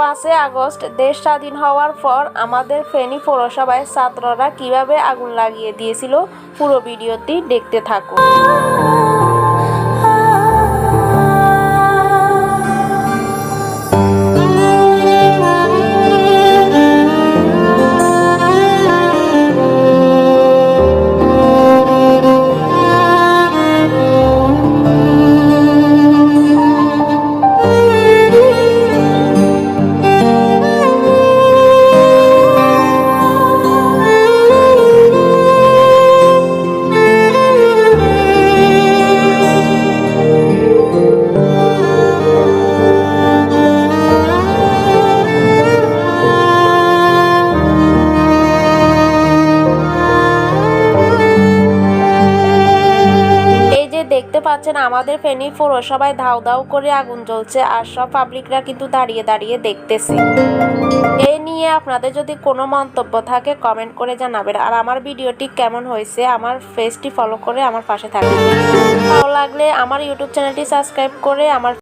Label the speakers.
Speaker 1: পাঁচই আগস্ট, দেশ স্বাধীন হওয়ার পর আমাদের ফেনী পৌরসভায় ছাত্ররা কীভাবে আগুন লাগিয়ে দিয়েছিল, পুরো ভিডিওটি দেখতে থাকুন। পাচ্ছেন আমাদের ফেনি ফেনী সবাই ধাউ ধাউ করে আগুন জ্বলছে আর সব পাবলিকরা কিন্তু দাঁড়িয়ে দাঁড়িয়ে দেখতেছে। এই নিয়ে আপনাদের যদি কোনো মন্তব্য থাকে কমেন্ট করে জানাবেন। আর আমার ভিডিওটি কেমন হয়েছে, আমার ফেসটি ফলো করে আমার পাশে থাকবে ভালো লাগলে আমার ইউটিউব চ্যানেলটি সাবস্ক্রাইব করে আমার